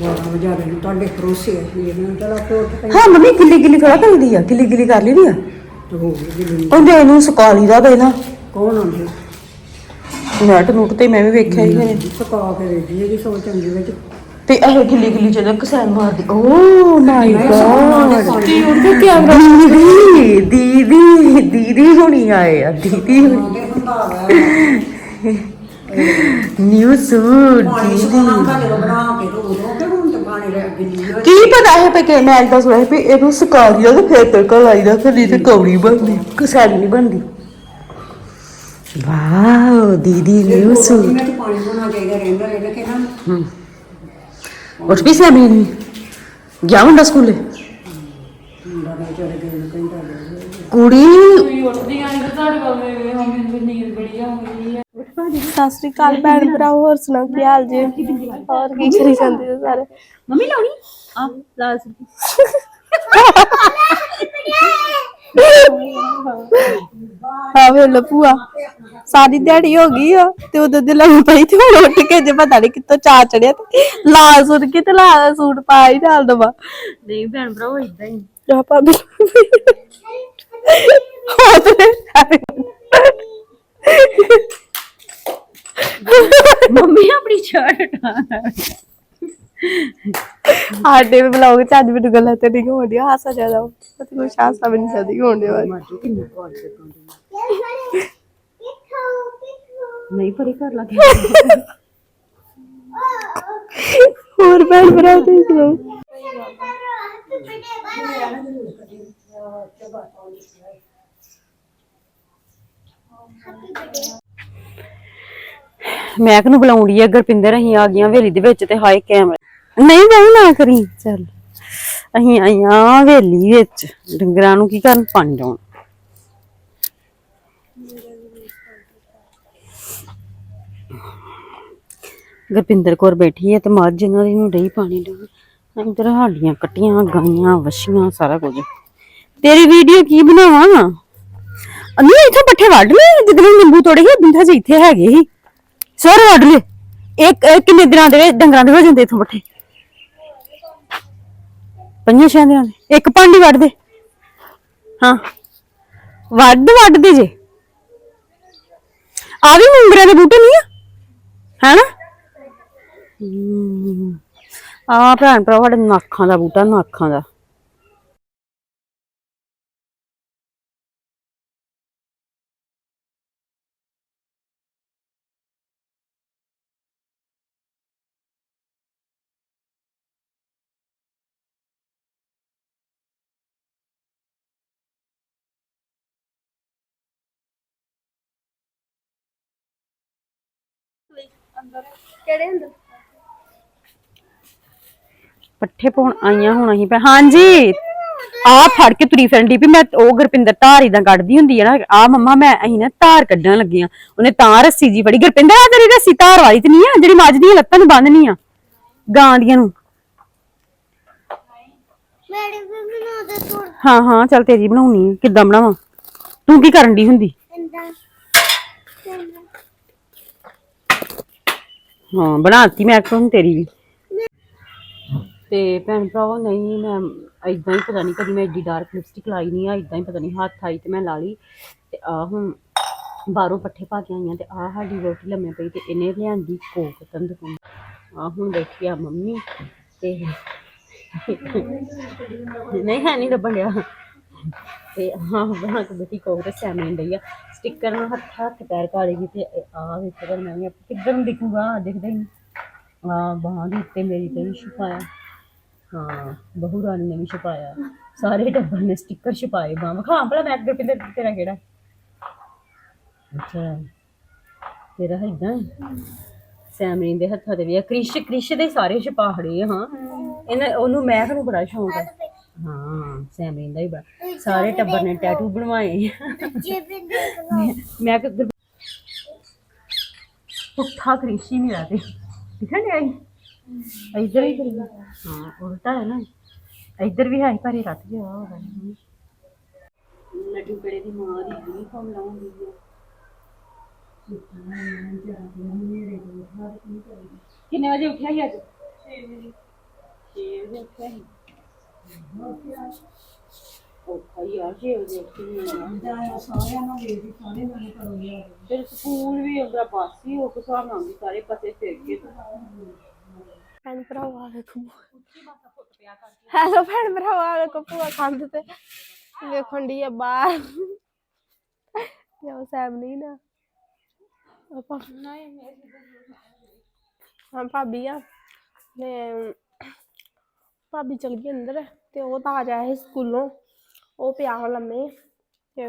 ਨਾ ਚਲਾ ਪਈ ਹਾਂ। ਮੰਮੀ ਗਿੱਲੀ ਗਿੱਲੀ ਥੋੜਾ ਕਰਦੀ ਆ ਗਿੱਲੀ ਗਿੱਲੀ ਕਰ ਲਈ ਆ। ਤੇ ਹੋ ਗਈ ਜਿਲੂ ਉਹਦੇ ਇਹਨੂੰ ਸੁਕਾ ਲਈਦਾ ਪਹਿਲਾਂ। ਕੌਣ ਆਉਂਦੇ? ਨੈਟ ਨੂਟ ਤੇ ਮੈਂ ਵੀ ਵੇਖਿਆ ਹੀ ਹੈ ਸੁਕਾ ਕੇ ਦੇ ਦੀ ਜੀ ਸੋਚ ਚੰਗੀ ਵਿੱਚ। ਤੇ ਇਹ ਗਿੱਲੀ ਗਿੱਲੀ ਜਦੋਂ ਕਸੈਨ ਮਾਰਦੀ ਓ ਮਾਈ ਗॉड ਕੀ ਉਹਦੇ ਕੈਮਰਾ ਦੀਦੀ ਦੀਦੀ ਦੀਦੀ ਹੁਣੀ ਆਏ ਆ ਦੀਦੀ ਹੁਣੀ। ਨਿਊ ਸੂਟ ਦੀਦੀ। ਬਣਾ ਕੇ ਤੋ ਕਿ ਤੇ ਹੋ ਪਤਾ ਹੈ ਪੇ ਕਿ ਮੈਂ ਦੱਸ ਰਿਹਾ ਵੀ ਇਹਨੂੰ ਸੁਕਾ ਲਿਆ ਤੇ ਫਿਰ ਤੜਕਾ ਲਾਈਦਾ ਫਿਰ ਨਹੀਂ ਤੇ ਕੌੜੀ ਬਣਦੀ। ਕਸੈਨ ਨਹੀਂ ਬਣਦੀ। ਵਾਓ ਦੀਦੀ ਨਿਊ ਸੂਟ ਮੈਂ ਤਾਂ ਪਾਣੀ ਬਣਾ ਚਾਹੀਦਾ ਰਹਿੰਦਾ ਰਹਿੰਦਾ ਕਿ ਨਾ। ਹਮ ਉੱਠ ਵੀ ਸਿਆ ਵੀ ਗਿਆ ਹੁੰਦਾ ਸਕੂਲੇ? ਮੁੰਡਾ ਨੇ ਚਲੇ ਗਏ ਨੂੰ ਕਹਿੰਦਾ ਲੈ ਸਤਿ ਸ੍ਰੀ ਅਕਾਲ ਭੈਣ ਭਰਾ ਹੋਰ ਸੁਣਾਓ ਕੀ ਹਾਲ ਜੀ? ਹੋਰ ਕੀ ਕਰੀ ਜਾਂਦੇ ਹੋ ਸਾਰੇ? ਮੰਮੀ ਲਾਉਣੀ? ਆ ਲਾਲ ਹਾਂ ਵੇਲੋ ਭੂਆ। ਸਾਰੀ ਦਿਹਾੜੀ ਹੋ ਗਈ ਆ ਤੇ ਉਦੋਂ ਦੇ ਲੱਗ ਪਈ ਤੇ ਹੁਣ ਉੱਠ ਕੇ ਜੇ ਪਤਾ ਨਹੀਂ ਕਿੱਥੋਂ ਚਾ ਚੜਿਆ ਤੇ ਲਾਲ ਸੂਟ ਕੇ ਤੇ ਲਾਲ ਸੂਟ ਪਾ ਹੀ ਨਾਲ ਦਵਾ। ਨਹੀਂ ਭੈਣ ਭਰਾ ਉਹ ਇਦਾਂ ਹੀ। ਜਾ ਭਾਬੀ ਹੋ ਤੇ। ਮੰਮੀ ਆਪਣੀ ਸ਼ਰਟ ਸਾਡੇ ਵੀ ਬਲੌਗ ਚ ਅੱਜ ਮੈਨੂੰ ਗੱਲਾਂ ਤੇ ਨਹੀਂ ਹੋਣ ਡਿਆ ਹਾਸਾ ਜ਼ਿਆਦਾ। ਪਤਾ ਕੁਛ ਹਾਸਾ ਵੀ ਨਹੀਂ ਸਦੀ ਹੋਣ ਡਿਆ। ਨਹੀਂ ਪਰੇ ਕਰ ਲਾ ਹੋਰ ਭੈਣ ਭਰਾ ਤੁਸੀਂ ਸੁਣਾਓ? ਮੈਂ ਕਿਹਨੂੰ ਬੁਲਾਉਂਦੀ ਆ? ਗੁਰਪਿੰਦਰ, ਅਸੀਂ ਆ ਗਈਆਂ ਹਵੇਲੀ ਦੇ ਵਿੱਚ ਤੇ ਹਾਏ ਕੈਮਰਾ। ਨਹੀਂ ਨਹੀਂ ਨਾ ਕਰੀ। ਚੱਲ, ਅਸੀਂ ਆਈਆਂ ਹਵੇਲੀ ਵਿੱਚ। ਡੰਗਰਾਂ ਨੂੰ ਕੀ ਕਰਨ? ਪਾਣੀ ਲਾਉਣ। ਗੁਰਪਿੰਦਰ ਕੌਰ ਬੈਠੀ ਹੈ ਤੇ ਮੱਝ ਇਹਨਾਂ ਦੀ ਨੂੰ ਡਈ ਪਾਣੀ ਲਾਉਣ। ਇੱਧਰ ਹਾਡੀਆਂ ਕੱਟੀਆਂ, ਗਾਈਆਂ, ਵਛੀਆਂ, ਸਾਰਾ ਕੁਝ। ਤੇਰੀ ਵੀਡੀਓ ਕੀ ਬਣਾਵਾਂ? ਨਹੀਂ ਇੱਥੋਂ ਪੱਠੇ ਵੱਢ ਲਏ ਜਿੱਦਣ ਨਿੰਬੂ ਤੋੜੇ ਸੀ ਬਿੰਦਾ ਚ ਇੱਥੇ ਹੈਗੇ ਸੀ। ਸਾਰੇ ਵੱਢ ਲਏ ਇੱਕ ਇੱਕ ਕਿੰਨੇ ਦਿਨਾਂ ਦੇ ਵਿੱਚ ਡੰਗਰਾਂ ਦੇ ਹੋ ਜਾਂਦੇ ਇੱਥੋਂ ਪੱਠੇ? ਪੰਜਾਂ ਛੇ ਦਿਨਾਂ ਦੇ। ਇੱਕ ਪਾਂਡੀ ਵੱਢ ਦੇ। ਹਾਂ। ਵੱਢ ਵੱਢ ਦੇ ਜੇ। ਆ ਵੀ ਮੁੰਗਰੇ ਦੇ ਬੂਟੇ ਨਹੀਂ ਆ? ਹੈਨਾ? ਆ ਭੈਣ ਭਰਾ ਸਾਡੇ ਨਾਖਾਂ ਦਾ ਬੂਟਾ, ਨਾਖਾਂ ਦਾ। ਪੱਠੇ ਪਾਉਣ ਆਈਆਂ ਹੁਣ ਅਸੀਂ ਪੈ ਹਾਂਜੀ। ਆ ਫੜ ਕੇ ਤੁਰੀ ਫਿਰਨ ਦੀ ਵੀ ਮੈਂ ਉਹ ਗੁਰਪਿੰਦਰ ਧਾਰ ਇਦਾਂ ਕੱਢਦੀ ਹੁੰਦੀ ਹੈ ਨਾ। ਆ ਮੰਮਾ ਮੈਂ ਅਸੀਂ ਨਾ ਧਾਰ ਕੱਢਣ ਲੱਗੀਆਂ ਉਹਨੇ ਤਾਂ ਰੱਸੀ ਜੀ ਫੜੀ। ਗੁਰਪਿੰਦਰ ਆ ਤੇਰੀ ਰੱਸੀ ਧਾਰ ਵਾਲੀ ਤੇ ਨਹੀਂ ਆ? ਜਿਹੜੀ ਮੱਝ ਦੀਆਂ ਲੱਤਾਂ ਨੂੰ ਬੰਨ੍ਹਨੀ ਆ। ਗਾਂ ਦੀਆਂ ਨੂੰ। ਹਾਂ ਹਾਂ ਚੱਲ ਤੇਰੀ ਬਣਾਉਣੀ ਆ। ਕਿੱਦਾਂ ਬਣਾਵਾਂ? ਤੂੰ ਕੀ ਕਰਨ ਦੀ ਹੁੰਦੀ? ਹਾਂ, ਬਣਾਤੀ ਮੈਂ ਹੁਣ ਤੇਰੀ ਵੀ। ਤੇ ਭੈਣ ਭਰਾਵੋ, ਨਹੀਂ, ਮੈਂ ਇਦਾਂ ਹੀ ਪਤਾ ਨਹੀਂ ਕਦੀ ਮੈਂ ਏਡੀ ਡਾਰਕ ਲਿਪਸਟਿਕ ਲਾਈ ਨਹੀਂ ਆ ਇਦਾਂ ਹੀ ਪਤਾ ਨਹੀਂ ਹੱਥ ਆਈ ਤੇ ਮੈਂ ਲਾ ਲਈ। ਤੇ ਆ ਹੁਣ ਬਾਹਰੋਂ ਪੱਠੇ ਪਾ ਕੇ ਆਈਆਂ ਤੇ ਆ ਸਾਡੀ ਰੋਟੀ ਲੰਮੇ ਪਈ ਤੇ ਇਹਨੇ ਲਿਆਂਦੀ ਕੋਕ ਤੰਦ ਆ ਹੁਣ ਬੈਠੀ ਆ ਮੰਮੀ ਤੇ ਨਹੀਂ, ਹੈ ਨਹੀਂ ਲੱਭਣ ਡਿਆ। ਤੇ ਹਾਂ ਬਣਾ ਕੇ ਬੈਠੀ ਕੋਕ ਤੇ ਡਈ ਆ। ਸਟicker ਨਾਲ ਹੱਥ ਹੱਥ ਪੈਰ ਕਾਲੇਗੀ ਤੇ ਆ ਵੇਖ ਕਰ ਮੈਂ ਵੀ ਕਿੱਧਰ ਨੂੰ ਦਿਖੂਗਾ ਦਿਖਦਾ ਹੀ। ਆ ਬਾਹਾਂ ਦੇ ਉੱਤੇ ਮੇਰੀ ਤੇ ਵੀ ਛਪਾਇਆ। ਹਾਂ, ਬਹੂ ਰਾਣੀ ਨੇ ਵੀ ਛਪਾਇਆ। ਸਾਰੇ ਟੱਬਰ ਨੇ ਸਟicker ਛੁਪਾਏ, ਬਾਹਾਂ ਵਿਖਾ। ਭਲਾ ਮੈਂ ਅੱਗੇ ਪਿੰਦਰ ਤੇਰਾ ਕਿਹੜਾ? ਅੱਛਾ। ਤੇਰਾ ਇਦਾਂ ਸੈਮਰੀ ਦੇ ਹੱਥਾਂ ਤੇ ਵੀ ਆ। ਕ੍ਰਿਸ਼ ਕ੍ਰਿਸ਼ ਦੇ ਸਾਰੇ ਛਪਾਹੜੇ ਹਾਂ। ਇਹਨਾਂ ਉਹਨੂੰ ਮਹਿਕ ਨੂੰ ਬੜਾ ਸ਼ੌਂਕ ਹੈ ਹਾਂ ਸੈਮਰੀ ਦਾ ਹੀ ਬੜਾ। ਸਾਰੇ ਟੱਬਰ ਨੇ ਟੈਟੂ ਬਣਵਾਏ ਮੈਂ ਕਿ ਪੁੱਠਾ ਕ੍ਰਿਸ਼ ਹੀ ਨਹੀਂ ਰਹਤੇ ਦਿਖਣ ਡਿਆ ਸੀ? ਇੱਧਰ ਹੀ ਕਰੀ ਹਾਂ ਉਲਟਾ ਹੈ ਨਾ। ਇੱਧਰ ਵੀ ਹੈ ਪਰ ਇਹ ਰੱਤ ਗਿਆ ਹੋ ਰਿਹਾ ਲੱਡੂ ਕੜੇ ਦੀ ਮਾਂ ਦੀ ਯੂਨੀਫਾਰਮ ਲਾਉਂਦੀ ਹੈ ਕਿੰਨੇ ਵਜੇ ਉੱਠਿਆ ਸੀ ਅੱਜ? 6 ਵਜੇ। ਛੇ ਵਜੇ ਉੱਠਿਆ ਸੀ। ਔਖਾ ਹੀ ਆ ਛੇ ਵਜੇ ਉੱਠ ਜਾਇਆ ਸਾਰਿਆਂ ਨੂੰ ਵੇਖ ਸਾਰੇ ਨਾਲ ਕਰੋਗੇ ਫਿਰ ਸਕੂਲ ਵੀ ਉਹਦਾ ਪਾਸ ਹੀ ਉਹ ਹਿਸਾਬ ਨਾਲ ਵੀ ਸਾਰੇ ਪਤੇ ਫਿਰ ਕੇ ਭੈਣ ਭਰਾਵਾ ਵੇਖੋ ਹੈਲੋ ਭੈਣ ਭਰਾਵਾ ਵੇਖੋ ਭੂਆ ਕੰਧ ਤੇ। ਵੇਖਣ ਦੀ ਆ ਬਾਹਰ। ਜੋ ਸੈਮ ਨਹੀਂ ਨਾ। ਆਪਾਂ ਹਾਂ, ਭਾਬੀ ਆ। ਨੇ ਭਾਬੀ ਚਲ ਗਈ ਅੰਦਰ। ਤੇ ਉਹ ਤਾਂ ਆ ਜਾਇਆ ਸੀ ਸਕੂਲੋਂ, ਉਹ ਪਿਆ ਲੰਮੇ ਤੇ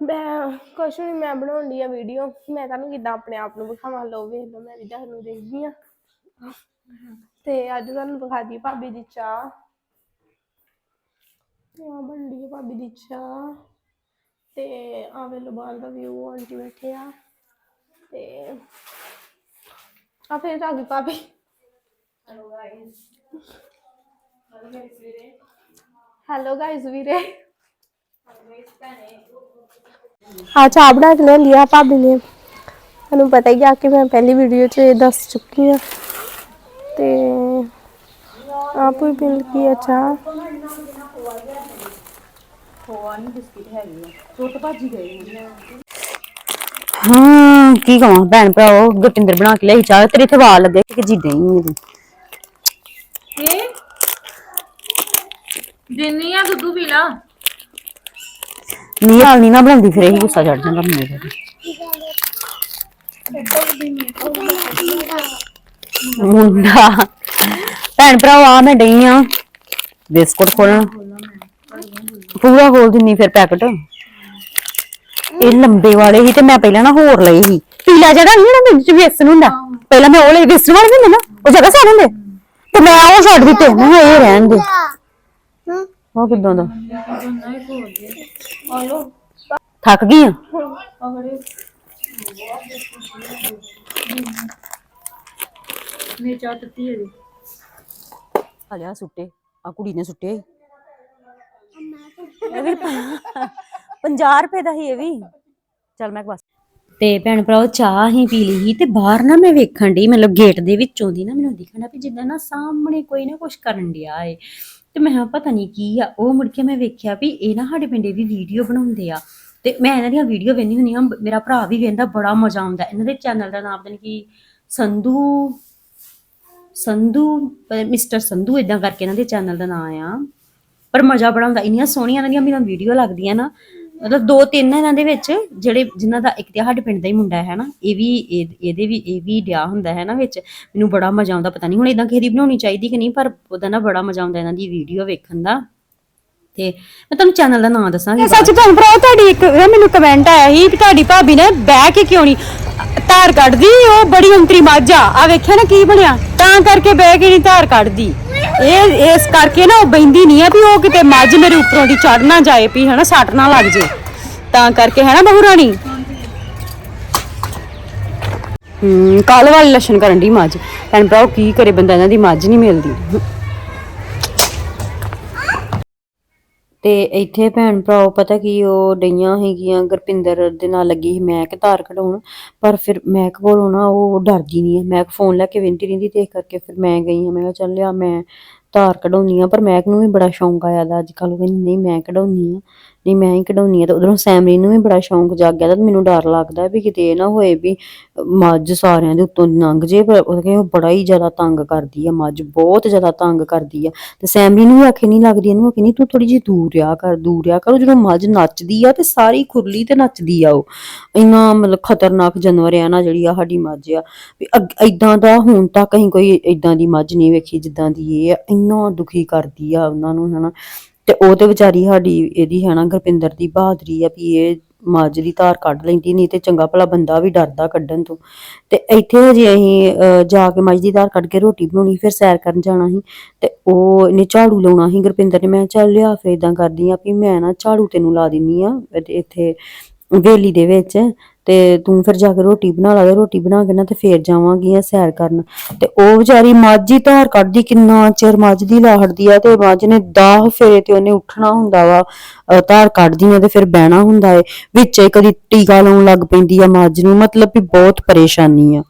ਮੈਂ ਕੁਛ ਨਹੀਂ ਮੈਂ ਬਣਾਉਣ ਦੀ ਆ ਵੀਡੀਓ ਮੈਂ ਤੁਹਾਨੂੰ ਕਿੱਦਾਂ ਆਪਣੇ ਆਪ ਨੂੰ ਵਿਖਾਵਾਂ, ਲਓ ਵੇਖ ਲਓ, ਮੈਂ ਵੀ ਤੁਹਾਨੂੰ ਦੇਖਦੀ ਆ। ਤੇ ਅੱਜ ਤੁਹਾਨੂੰ ਵਿਖਾ ਦੀ ਭਾਬੀ ਦੀ ਚਾਹ। ਤੇ ਆ ਬਣਦੀ ਹੈ ਭਾਬੀ ਦੀ ਚਾਹ। ਤੇ ਆ ਵੇਲੋ ਬਾਹਰ ਦਾ ਵਿਊ ਆਂਟੀ ਬੈਠੇ ਆ। ਤੇ ਆ ਫਿਰ ਆ ਗਈ ਭਾਬੀ। ਹੈਲੋ ਗਾਇਸ ਵੀਰੇ। ਆ ਚਾਹ ਬਣਾ ਕੇ ਲਿਆਂਦੀ ਆ ਭਾਬੀ ਨੇ। ਤੁਹਾਨੂੰ ਪਤਾ ਹੀ ਆ ਕਿ ਮੈਂ ਪਹਿਲੀ ਵੀਡੀਓ 'ਚ ਇਹ ਦੱਸ ਚੁੱਕੀ ਆ। ਤੇ ਆਪ ਵੀ ਮਿਲ ਗਈ ਆ ਚਾਹ ਹਾਂ ਕੀ ਕਹਾਂ ਭੈਣ ਭਰਾਓ ਗੁਰਪਿੰਦਰ ਬਣਾ ਕੇ ਲਈ ਚਾਹ ਤੇਰੇ ਇੱਥੇ ਵਾਲ ਲੱਗੇ ਕਿ ਜੀ ਨਹੀਂ ਦਿੰਨੀ ਆ ਦੁੱਧੂ ਪੀ ਲਾ। ਨੀ ਹਾਲ ਨਹੀਂ ਨਾ ਬਣਾਉਂਦੀ ਫਿਰ ਇਹੀ ਗੁੱਸਾ ਚੜ ਜਾਂਦਾ ਮੈਨੂੰ ਤੇ। ਮੁੰਡਾ। ਭੈਣ ਭਰਾਓ ਮੈਂ ਡਈ ਆ ਬਿਸਕੁਟ ਖੋਲਣ। ਪੂਰਾ ਖੋਲ ਦਿੰਨੀ ਫਿਰ ਪੈਕਟ। ਇਹ ਲੰਬੇ ਵਾਲੇ ਸੀ ਤੇ ਮੈਂ ਪਹਿਲਾਂ ਨਾ ਹੋਰ ਲਏ ਸੀ। ਪੀਲਾ ਜਿਹੜਾ ਨਹੀਂ ਨਾ ਵਿੱਚ ਵੇਸਣ ਹੁੰਦਾ, ਪਹਿਲਾਂ ਮੈਂ ਉਹ ਲਏ, ਵੇਸਣ ਵਾਲੇ ਹੁੰਦੇ ਨਾ, ਉਹ ਜਗ੍ਹਾ ਸਾਰੇ ਹੁੰਦੇ। ਤੇ ਮੈਂ ਉਹ ਛੱਡ ਦਿੱਤੇ, ਮੈਂ ਕਿਹਾ ਇਹ ਰਹਿਣ ਦੇ। ਉਹ ਕਿਦਾਂ ਦਾ? ਥੱਕ ਗਈ ਆ? ਮੇਰੀ ਚਾਹ ਤੱਤੀ ਹੈ ਜੀ ਆ ਲਿਆ ਸੁੱਟੇ। ਆ ਕੁੜੀ ਨੇ ਸੁੱਟੇ। ਇਹ ਵੀ 50 ਰੁਪਏ ਦਾ ਹੀ ਇਹ ਵੀ। ਚੱਲ ਮੈਂ ਬਸ। ਤੇ ਭੈਣ ਭਰਾਓ, ਚਾਹ ਹੀ ਪੀ ਲਈ ਸੀ ਤੇ ਬਾਹਰ ਨਾ ਮੈਂ ਵੇਖਣ ਡਈ, ਮਤਲਬ ਗੇਟ ਦੇ ਵਿੱਚੋਂ ਦੀ ਨਾ ਮੈਨੂੰ ਦਿਖਣਾ ਵੀ ਜਿੱਦਾਂ ਨਾ ਸਾਹਮਣੇ ਕੋਈ ਨਾ ਕੁਝ ਕਰਨ ਡਿਆ ਏ। ਤੇ ਮੈਂ ਕਿਹਾ ਪਤਾ ਨਹੀਂ ਕੀ ਆ, ਉਹ ਮੁੜ ਕੇ ਮੈਂ ਵੇਖਿਆ ਵੀ ਇਹ ਨਾ ਸਾਡੇ ਪਿੰਡੇ ਵੀ ਵੀਡੀਓ ਬਣਾਉਂਦੇ ਆ। ਤੇ ਮੈਂ ਇਹਨਾਂ ਦੀਆਂ ਵੀਡੀਓ ਵੇਖਦੀ ਹੁੰਦੀ ਆ ਮੇਰਾ ਭਰਾ ਵੀ ਵੇਖਦਾ, ਬੜਾ ਮਜ਼ਾ ਆਉਂਦਾ। ਇਹਨਾਂ ਦੇ ਚੈਨਲ ਦਾ ਨਾਮ ਪਤਾ ਨਹੀਂ ਕੀ, ਸੰਧੂ ਸੰਧੂ ਮਿਸਟਰ ਸੰਧੂ ਇਦਾਂ ਕਰਕੇ ਇਹਨਾਂ ਦੇ ਚੈਨਲ ਦਾ ਨਾਮ ਆ। ਪਰ ਮਜ਼ਾ ਬੜਾ ਹੁੰਦਾ ਇੰਨੀਆਂ ਸੋਹਣੀਆਂ ਇਹਨਾਂ ਦੀਆਂ ਮੇਰੀਆਂ ਵੀਡੀਓ ਲੱਗਦੀਆਂ ਨਾ ਮਤਲਬ ਦੋ ਤਿੰਨ ਇਹਨਾਂ ਦੇ ਵਿੱਚ ਜਿਹੜੇ ਜਿਨ੍ਹਾਂ ਦਾ ਇੱਕ ਤੇ ਸਾਡੇ ਪਿੰਡ ਦਾ ਹੀ ਮੁੰਡਾ ਹੈ ਨਾ, ਇਹ ਵੀ ਇਹ- ਇਹਦੇ ਵੀ, ਇਹ ਵੀ ਡਿਆ ਹੁੰਦਾ ਹੈ ਨਾ ਵਿੱਚ, ਮੈਨੂੰ ਬੜਾ ਮਜ਼ਾ ਆਉਂਦਾ, ਪਤਾ ਨਹੀਂ ਹੁਣ ਇਦਾਂ ਕਿਸੇ ਬਣਾਉਣੀ ਚਾਹੀਦੀ ਕਿ ਨਹੀਂ, ਪਰ ਉਹਦਾ ਨਾ ਬੜਾ ਮਜ਼ਾ ਆਉਂਦਾ ਇਹਨਾਂ ਦੀ ਵੀਡੀਓ ਵੇਖਣ ਦਾ। ਤੇ ਮੈਂ ਤੁਹਾਨੂੰ ਚੈਨਲ ਦਾ ਨਾਮ ਦੱਸਾਂਗੀ ਸੱਚ ਭੈਣ ਭਰਾ, ਤੁਹਾਡੀ ਇੱਕ ਮੈਨੂੰ ਕਮੈਂਟ ਆਇਆ ਸੀ ਕਿ ਤੁਹਾਡੀ ਭਾਬੀ ਨੇ ਬਹਿ ਕੇ ਕਿਉਂ ਨਹੀਂ ਧਾਰ ਕੱਢਦੀ, ਉਹ ਬੜੀ ਅੰਤਰੀ ਮਾਝਾ ਆ। ਆ ਵੇਖਿਆ ਨਾ ਕੀ ਬਣਿਆ? ਤਾਂ ਕਰਕੇ ਬਹਿ ਕੇ ਨਹੀਂ ਧਾਰ ਕੱਢਦੀ। ਇਹ ਇਸ ਕਰਕੇ ਨਾ ਉਹ ਬੈਂਦੀ ਨਹੀਂ ਆ ਵੀ ਉਹ ਕਿਤੇ ਮੱਝ ਮੇਰੇ ਉੱਪਰੋਂ ਦੀ ਚੜ ਨਾ ਜਾਏ ਵੀ ਹਨਾ ਸੱਟ ਨਾ ਲੱਗ ਜੇ। ਤਾਂ ਕਰਕੇ ਹੈ ਨਾ ਬਹੂ ਰਾਣੀ? ਹੂੰ ਕਾਲ ਵਾਲੇ ਲੱਛਣ ਕਰਨ ਦੀ ਮੱਝ। ਭੈਣ ਭਰਾ ਉਹ ਕੀ ਕਰੇ ਬੰਦਾ, ਇਹਨਾਂ ਦੀ ਮੱਝ ਨਹੀਂ ਮਿਲਦੀ। ਤੇ ਇੱਥੇ ਭੈਣ ਭਰਾਓ, ਪਤਾ ਕੀ ਉਹ ਡਈਆਂ ਹੈਗੀਆਂ, ਗੁਰਪਿੰਦਰ ਦੇ ਨਾਲ ਲੱਗੀ ਸੀ ਮੈਂ ਕਿ ਧਾਰ ਕਢਾਉਣ ਪਰ ਫਿਰ ਮੈਂ ਕੋਲੋਂ ਨਾ, ਉਹ ਡਰਦੀ ਨਹੀਂ ਹੈ ਮੈਂ ਫੋਨ ਲੈ ਕੇ ਵਿੰਦੀ ਰਹਿੰਦੀ ਤੇ ਇਸ ਕਰਕੇ ਫਿਰ ਮੈਂ ਗਈ ਹਾਂ। ਮੈਂ ਕਿਹਾ ਚੱਲ ਲਿਆ, ਮੈਂ ਧਾਰ ਕਢਾਉਣੀ ਆ, ਪਰ ਮੈਂ ਨੂੰ ਵੀ ਬੜਾ ਸ਼ੌਂਕ ਆਇਆ ਦਾ ਅੱਜ ਕੱਲ ਉਹ ਕਹਿੰਦੀ ਨਹੀਂ, ਮੈਂ ਕਢਾਉਣੀ ਆ। ਨਹੀਂ ਮੈਂ ਹੀ ਕਢਾਉਣੀ ਆ ਤੇ ਉਧਰੋਂ ਸੈਮਰੀ ਨੂੰ ਵੀ ਬੜਾ ਸ਼ੌਂਕ ਜਾਗ ਗਿਆ ਤੇ ਮੈਨੂੰ ਡਰ ਲੱਗਦਾ ਵੀ ਕਿਤੇ ਇਹ ਨਾ ਹੋਏ ਵੀ ਮੱਝ ਸਾਰਿਆਂ ਦੇ ਉੱਤੋਂ ਲੰਘ ਜੇ, ਪਰ ਉਹ ਬੜਾ ਹੀ ਜ਼ਿਆਦਾ ਤੰਗ ਕਰਦੀ ਆ, ਮੱਝ ਬਹੁਤ ਜ਼ਿਆਦਾ ਤੰਗ ਕਰਦੀ ਆ। ਤੇ ਸੈਮਰੀ ਨੂੰ ਵੀ ਆਖੇ ਨਹੀਂ ਲੱਗਦੀ ਇਹਨੂੰ ਕਹਿੰਦੀ ਤੂੰ ਥੋੜੀ ਜਿਹੀ ਦੂਰ ਰਿਆ ਕਰ, ਦੂਰ ਰਿਆ ਕਰ। ਉਹ ਜਦੋਂ ਮੱਝ ਨੱਚਦੀ ਆ ਤੇ ਸਾਰੀ ਖੁਰਲੀ ਤੇ ਨੱਚਦੀ ਆ ਉਹ। ਇੰਨਾ ਮਤਲਬ ਖਤਰਨਾਕ ਜਾਨਵਰ ਆ ਨਾ ਜਿਹੜੀ ਆ ਸਾਡੀ ਮੱਝ ਆ। ਵੀ ਇਦਾਂ ਦਾ ਹੁਣ ਤੱਕ ਅਸੀਂ ਕੋਈ ਇਦਾਂ ਦੀ ਮੱਝ ਨਹੀਂ ਵੇਖੀ, ਜਿੱਦਾਂ ਦੀ ਇਹ ਆ। ਇੰਨਾ ਦੁਖੀ ਕਰਦੀ ਆ ਉਹਨਾਂ ਨੂੰ, ਹਨਾ। ਤੇ ਉਹ ਤੇ ਵਿਚਾਰੀ ਸਾਡੀ ਇਹਦੀ ਹੈ ਨਾ ਗੁਰਪਿੰਦਰ ਦੀ ਬਹਾਦਰੀ ਆ ਵੀ ਇਹ ਮੱਝ ਦੀ ਧਾਰ ਕੱਢ ਲੈਂਦੀ ਨਹੀਂ ਤੇ ਚੰਗਾ ਭਲਾ ਬੰਦਾ ਵੀ ਡਰਦਾ ਕੱਢਣ ਤੋਂ। ਤੇ ਇੱਥੇ ਹਜੇ ਅਸੀਂ ਅਹ, ਜਾ ਕੇ ਮੱਝ ਦੀ ਧਾਰ ਕੱਢ ਕੇ ਰੋਟੀ ਬਣਾਉਣੀ ਫਿਰ ਸੈਰ ਕਰਨ ਜਾਣਾ ਸੀ। ਤੇ ਉਹ ਇਹਨੇ ਝਾੜੂ ਲਾਉਣਾ ਸੀ ਗੁਰਪਿੰਦਰ ਨੇ ਮੈਂ ਕਿਹਾ ਚੱਲ ਲਿਆ ਫਿਰ ਇਦਾਂ ਕਰਦੀ ਆ ਵੀ ਮੈਂ ਨਾ ਝਾੜੂ ਤੈਨੂੰ ਲਾ ਦਿੰਨੀ ਆ ਇੱਥੇ- ਇੱਥੇ ਵੇਲੀ ਦੇ ਵਿੱਚ ਤੇ ਤੂੰ ਫਿਰ ਜਾ ਕੇ ਰੋਟੀ ਬਣਾ ਲਾ ਤੇ ਰੋਟੀ ਬਣਾ ਕੇ ਨਾ ਤੇ ਫੇਰ ਜਾਵਾਂਗੀ ਆ ਸੈਰ ਕਰਨ। ਤੇ ਉਹ ਵਿਚਾਰੀ ਮਾਝੀ ਧਾਰ ਕੱਢਦੀ, ਕਿੰਨਾ ਚਿਰ ਮੱਝ ਦੀ ਲਾਹੜਦੀ ਆ ਤੇ ਮੱਝ ਨੇ 10 ਫੇਰੇ ਤੇ ਉਹਨੇ ਉੱਠਣਾ ਹੁੰਦਾ ਵਾ ਧਾਰ ਕੱਢਦੀ ਆ ਤੇ ਫਿਰ ਬਹਿਣਾ ਹੁੰਦਾ ਏ। ਵਿੱਚ ਕਦੀ ਟੀਕਾ ਲਾਉਣ ਲੱਗ ਪੈਂਦੀ ਆ ਮੱਝ ਨੂੰ, ਮਤਲਬ ਵੀ ਬਹੁਤ ਪਰੇਸ਼ਾਨੀ ਆ।